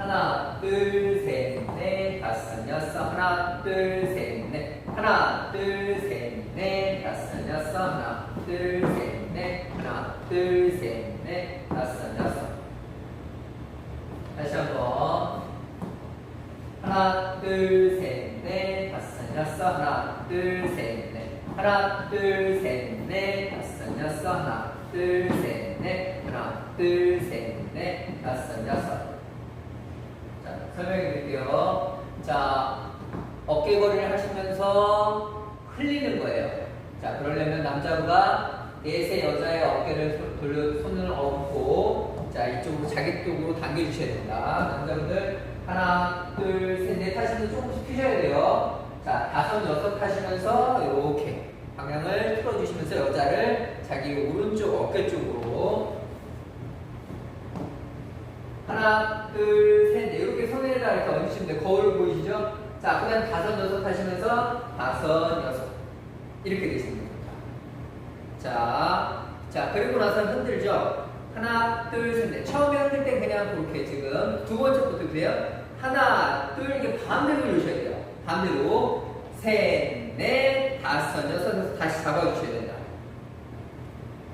하나, 둘, 셋, 넷, 다섯, 여섯. 하나, 둘, 셋, 넷. 하나, 둘, 셋, 넷, 다섯, 여섯. 하나, 둘, 셋, 넷. 하나, 둘, 셋, 넷, 다섯, 여섯. 다시 한 번. 하나, 둘, 셋, 넷, 다섯, 여섯. 하나, 둘, 셋, 넷. 하나, 둘, 셋, 넷, 다섯, 여섯. 하나, 둘, 셋, 넷. 하나, 둘, 셋, 넷, 다섯, 여섯. 자, 설명해 드릴게요. 자, 어깨거리를 하시면서 흘리는 거예요. 자, 그러려면 남자가 넷의 여자의 어깨를 손- 돌려, 손을 얹고, 자, 이쪽으로 자기 쪽으로 당겨주셔야 된다. 남자분들, 하나, 둘, 셋, 넷 하시면서 조금씩 피셔야 돼요. 자, 다섯, 여섯 하시면서, 이렇게 방향을 틀어주시면서 여자를 자기 오른쪽 어깨 쪽으로 하나, 둘, 돼요. 거울 보이시죠? 자, 그 다음 다섯, 여섯 하시면서 다섯, 여섯. 이렇게 되시면 됩니다. 자, 자, 그리고 나서 흔들죠? 하나, 둘, 셋, 넷. 처음에 흔들 때 그냥 그렇게 지금 두 번째부터 보세요. 하나, 둘, 이게 반대로 누르셔야 돼요. 반대로. 셋, 넷, 다섯, 여섯, 여섯. 다시 잡아주셔야 된다.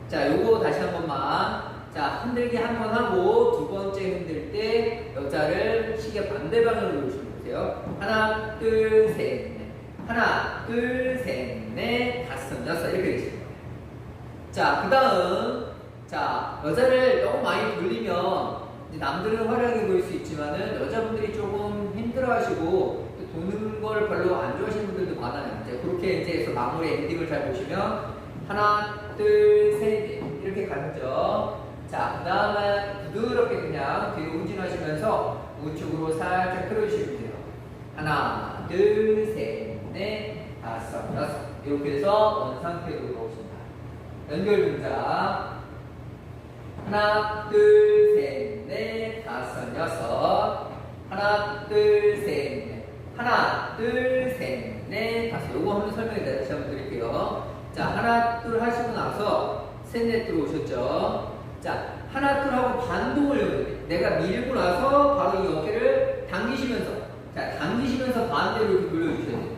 자, 요거 다시 한 번만. 자, 흔들기 한 번 하고 두 번째 흔들 때 여자를 시계 반대 방향으로 누르시면 보세요. 하나, 둘, 셋, 넷. 하나, 둘, 셋, 넷, 다섯, 여섯 이렇게 거예요. 자, 그 다음 자, 여자를 너무 많이 돌리면 이제 남들은 화려하게 보일 수 있지만은 여자분들이 조금 힘들어하시고 또 도는 걸 별로 안 좋아하시는 분들도 많아요. 이제 그렇게 이제 해서 마무리 엔딩을 잘 보시면 하나, 둘, 셋 넷. 이렇게 가죠. 자, 그 다음에 부드럽게 그냥 뒤로 후진하시면서 우측으로 살짝 틀어주시면 돼요. 하나, 둘, 셋, 넷, 다섯, 여섯. 이렇게 해서 원 상태로 들어오신다. 연결 동작. 하나, 둘, 셋, 넷, 다섯, 여섯. 하나, 둘, 셋, 넷. 하나, 둘, 셋, 넷, 다섯. 요거 한번 설명해 다시 한번 드릴게요. 자, 하나, 둘 하시고 나서 셋, 넷 들어오셨죠? 자, 하나, 둘 하고 반동을 해야 돼. 내가 밀고 나서 바로 이 어깨를 당기시면서, 자, 당기시면서 반대로 이렇게 돌려주셔야 돼요.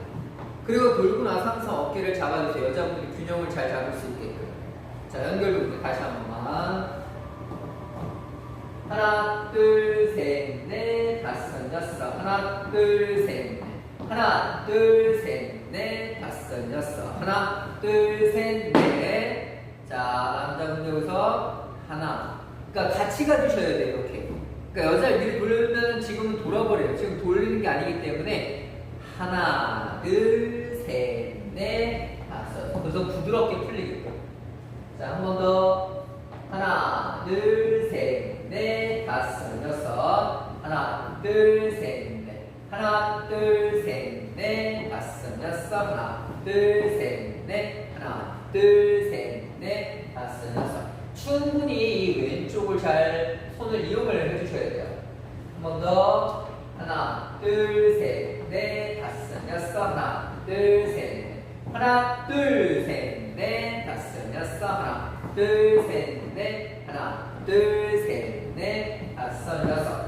그리고 돌고 나서 항상 어깨를 잡아주세요. 여자분들이 균형을 잘 잡을 수 있게끔. 자, 연결부터 다시 한 번만. 하나, 둘, 셋, 넷, 다섯, 여섯. 하나, 둘, 셋, 넷. 하나, 둘, 셋, 넷, 다섯, 여섯. 하나, 둘, 셋, 넷. 자, 남자분들 여기서 하나. 그러니까 같이 가주셔야 돼요, 이렇게. 그러니까 여자를 밀 돌리면 지금은 돌아버려요. 지금 돌리는 게 아니기 때문에 하나, 둘, 셋, 넷, 다섯. 그래서 부드럽게 풀리게끔. 자, 한 번 더. 하나, 둘, 셋, 넷, 다섯, 여섯. 하나, 둘, 셋, 넷. 하나, 둘, 셋, 넷, 다섯, 여섯. 하나, 둘, 셋, 넷. 하나, 둘, 셋. 충분히 이 왼쪽을 잘 손을 이용을 해주셔야 돼요. 한 번 더. 하나, 둘, 셋, 넷, 다섯, 여섯. 하나, 둘, 셋, 넷. 하나, 둘, 셋, 넷, 다섯, 여섯. 하나, 둘, 셋, 넷. 하나, 둘, 셋, 넷, 다섯, 여섯.